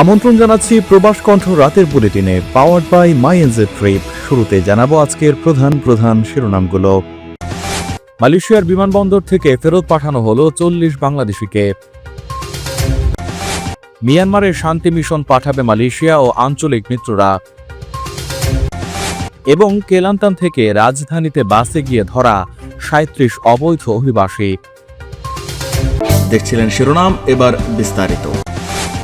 আমন্ত্রণ জানাচ্ছি প্রবাস কণ্ঠ রাতের বুলেটিনে powered by my NJ trip শুরুতে জানাব আজকের প্রধান প্রধান শিরোনামগুলো। মালয়েশিয়ার বিমানবন্দর থেকে ফেরত পাঠানো হলো চল্লিশ বাংলাদেশিকে। মিয়ানমারের শান্তি মিশন পাঠাবে মালয়েশিয়া ও আঞ্চলিক মিত্ররা। এবং কেলান্তান থেকে রাজধানীতে বাসে গিয়ে ধরা সাঁত্রিশ অবৈধ অভিবাসী। দেখছিলেন শিরোনাম, এবার বিস্তারিত।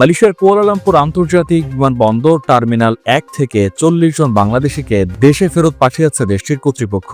মালয়েশিয়ার কুয়ালালামপুর আন্তর্জাতিক বিমানবন্দর টার্মিনাল এক থেকে চল্লিশ জন বাংলাদেশিকে দেশে ফেরত পাঠিয়েছে দেশটির কর্তৃপক্ষ।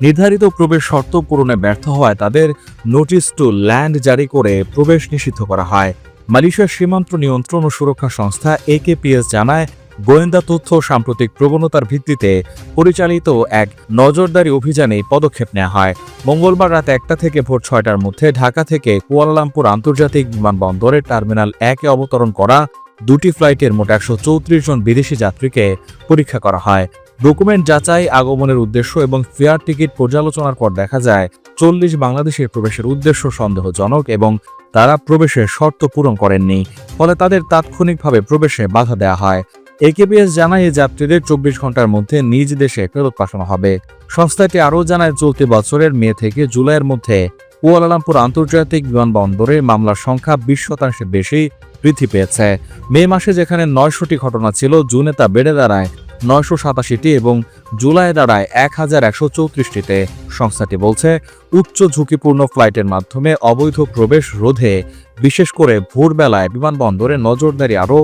নির্ধারিত প্রবেশ শর্ত পূরণে ব্যর্থ হওয়ায় তাদের নোটিশ টু ল্যান্ড জারি করে প্রবেশ নিষিদ্ধ করা হয়। মালয়েশিয়ার সীমান্ত নিয়ন্ত্রণ ও সুরক্ষা সংস্থা একেপিএস জানায় গোয়েন্দা তথ্য সাম্প্রতিক প্রবণতার ভিত্তিতে পরিচালিত এক নজরদারি অভিযানে পদক্ষেপ নেওয়া হয়। মঙ্গলবার রাত একটা থেকে ভোর ছয়টার মধ্যে ঢাকা থেকে কুয়ালালামপুর আন্তর্জাতিক বিমানবন্দরের টার্মিনাল একে অবতরণ করা দুটি ফ্লাইটের মোট একশো চৌত্রিশ জন বিদেশি যাত্রীকে পরীক্ষা করা হয়। ডকুমেন্ট যাচাই, আগমনের উদ্দেশ্য এবং ফেয়ার টিকিট পর্যালোচনার পর দেখা যায়, চল্লিশ বাংলাদেশের প্রবেশের উদ্দেশ্য সন্দেহজনক এবং তারা প্রবেশের শর্ত পূরণ করেননি। ফলে তাদের তাৎক্ষণিকভাবে প্রবেশে বাধা দেওয়া হয়। একেবিএস জানায় এই যাত্রীদের চব্বিশ ঘণ্টার মধ্যে নিজ দেশে ফেরত পাঠানো হবে। সংস্থাটি আরও জানায়, চলতি বছরের মে থেকে জুলাইয়ের মধ্যে কুয়ালালামপুর আন্তর্জাতিক বিমানবন্দরে মামলার সংখ্যা বিশ শতাংশের বেশি বৃদ্ধি পেয়েছে। মে মাসে যেখানে নয়শোটি ঘটনা ছিল, জুনে তা বেড়ে দাঁড়ায় নয়শো সাতাশিটি এবং জুলাই দাঁড়ায় এক হাজার একশো চৌত্রিশটিতে। সংস্থাটি বলছে, উচ্চ ঝুঁকিপূর্ণ ফ্লাইটের মাধ্যমে অবৈধ প্রবেশ রোধে বিশেষ করে ভোরবেলায় বিমানবন্দরে নজরদারি আরও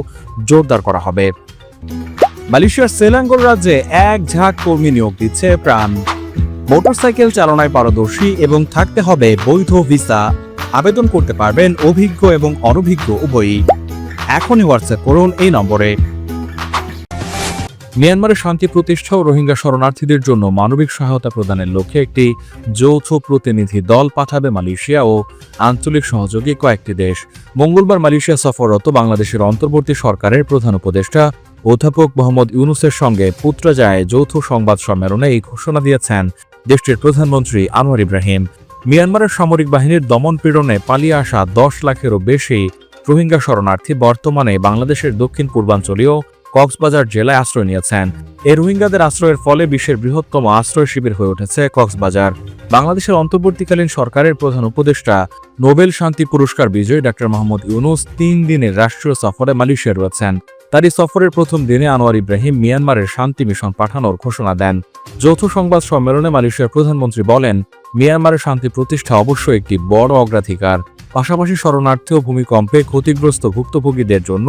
জোরদার করা হবে। মালয়েশিয়ার সেলাঙ্গোর রাজ্যে এক ঝাঁক কর্মী নিয়োগ দিচ্ছে প্রাণ। মোটরসাইকেল চালনায় পারদর্শী এবং থাকতে হবে বৈধ ভিসা। আবেদন করতে পারবেন অভিজ্ঞ এবং অনভিজ্ঞ উভয়ই। এখনই হোয়াটসঅ্যাপ করুন এই নম্বরে। মিয়ানমারের শান্তি প্রতিষ্ঠা ও রোহিঙ্গা শরণার্থীদের জন্য মানবিক সহায়তা প্রদানের লক্ষ্যে একটি যৌথ প্রতিনিধি দল পাঠাবে মালয়েশিয়া ও আঞ্চলিক সহযোগী কয়েকটি দেশ। মঙ্গলবার মালয়েশিয়া সফররত বাংলাদেশের অন্তর্বর্তী সরকারের প্রধান উপদেষ্টা অধ্যাপক মোহাম্মদ ইউনুসের সঙ্গে পুত্রজায় যৌথ সংবাদ সম্মেলনে এই ঘোষণা দিয়েছেন দেশটির প্রধানমন্ত্রী আনোয়ার ইব্রাহিম। মিয়ানমারের সামরিক বাহিনীর দমন পীড়নে পালিয়ে আসা দশ লাখেরও বেশি রোহিঙ্গা শরণার্থী বর্তমানে বাংলাদেশের দক্ষিণ পূর্বাঞ্চলীয় কক্সবাজার জেলায় আশ্রয় নিয়েছেন। এই রোহিঙ্গাদের আশ্রয়ের ফলে বিশ্বের বৃহত্তম আশ্রয় শিবির হয়ে উঠেছে কক্সবাজার। বাংলাদেশের অন্তর্বর্তীকালীন সরকারের প্রধান উপদেষ্টা নোবেল শান্তি পুরস্কার বিজয়ী ডক্টর মোহাম্মদ ইউনুস তিন দিনের রাষ্ট্রীয় সফরে মালয়েশিয়া রয়েছেন। তার এই সফরের প্রথম দিনে আনোয়ার ইব্রাহিম মিয়ানমারের শান্তি মিশন পাঠানোর ঘোষণা দেন। যৌথ সংবাদ সম্মেলনে মালয়েশিয়ার প্রধানমন্ত্রী বলেন, মিয়ানমারের শান্তি প্রতিষ্ঠা অবশ্যই একটি বড় অগ্রাধিকার। পাশাপাশি শরণার্থী ও ভূমিকম্পে ক্ষতিগ্রস্ত ভুক্তভোগীদের জন্য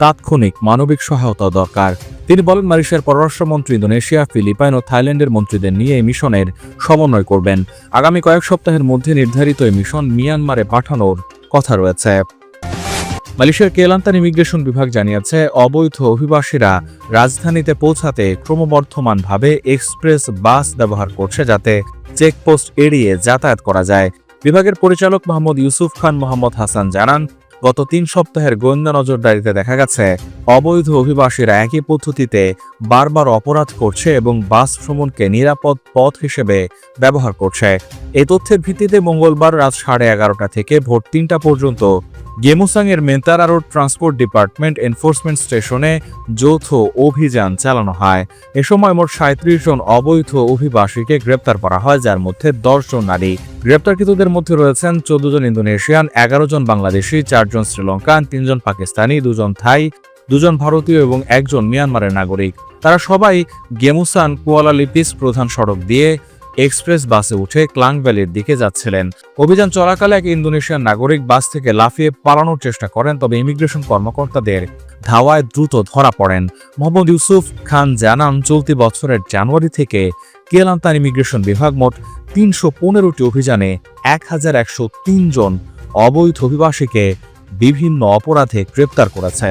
তাৎক্ষণিক মানবিক সহায়তা দরকার। তিনি বলেন, মালয়েশিয়ার পররাষ্ট্রমন্ত্রী ইন্দোনেশিয়া, ফিলিপাইন ও থাইল্যান্ডের মন্ত্রীদের নিয়ে এই মিশনের সমন্বয় করবেন। আগামী কয়েক সপ্তাহের মধ্যে নির্ধারিত এই মিশন মিয়ানমারে পাঠানোর কথা রয়েছে। মালয়েশিয়ার কেলান্তান ইমিগ্রেশন বিভাগ জানিয়েছে, অবৈধ অভিবাসীরা রাজধানীতে পৌঁছাতে ক্রমবর্ধমানভাবে এক্সপ্রেস বাস ব্যবহার করছে যাতে চেকপোস্ট এড়িয়ে যাতায়াত করা যায়। বিভাগের পরিচালক মোহাম্মদ ইউসুফ খান মোহাম্মদ হাসান জানান, গত তিন সপ্তাহের গোয়েন্দা নজরদারিতে দেখা গেছে, অবৈধ অভিবাসীরা একই পদ্ধতিতে বারবার অপরাধ করছে এবং বাস ভ্রমণকে নিরাপদ পথ হিসেবে ব্যবহার করছে। এ তথ্যের ভিত্তিতে মঙ্গলবার রাত সাড়ে এগারোটা থেকে ভোর তিনটা পর্যন্ত গেমুসাং এর মেন্তারা রোড ট্রান্সপোর্ট ডিপার্টমেন্ট এনফোর্সমেন্ট স্টেশনে যৌথ অভিযান চালানো হয়। এ সময় মোট সাঁত্রিশ জন অবৈধ অভিবাসীকে গ্রেপ্তার করা হয়, যার মধ্যে দশ জন নারী। গ্রেপ্তারকৃতদের মধ্যে রয়েছেন চোদ্দ জন ইন্দোনেশিয়ান, এগারো জন বাংলাদেশি চারজন শ্রীলঙ্কান তিনজন পাকিস্তানি দুজন থাই দুজন ভারতীয় এবং একজন মিয়ানমারের নাগরিক। তারা সবাই গেমুসান কুয়ালালিপিস প্রধান সড়ক দিয়ে এক্সপ্রেস বাসে উঠে ক্লাং ভ্যালির দিকে যাচ্ছিলেন। অভিযান চলাকালে এক ইন্দোনেশিয়ান নাগরিক বাস থেকে লাফিয়ে পালানোর চেষ্টা করেন, তবে ইমিগ্রেশন কর্মকর্তাদের ধাওয়ায় দ্রুত ধরা পড়েন। মোহাম্মদ ইউসুফ খান জানান, চলতি বছরের জানুয়ারি থেকে কেলান্তান ইমিগ্রেশন বিভাগ মোট তিনশো পনেরোটি অভিযানে এক হাজার একশো তিন জন অবৈধ অভিবাসীকে বিভিন্ন অপরাধে গ্রেপ্তার করেছে।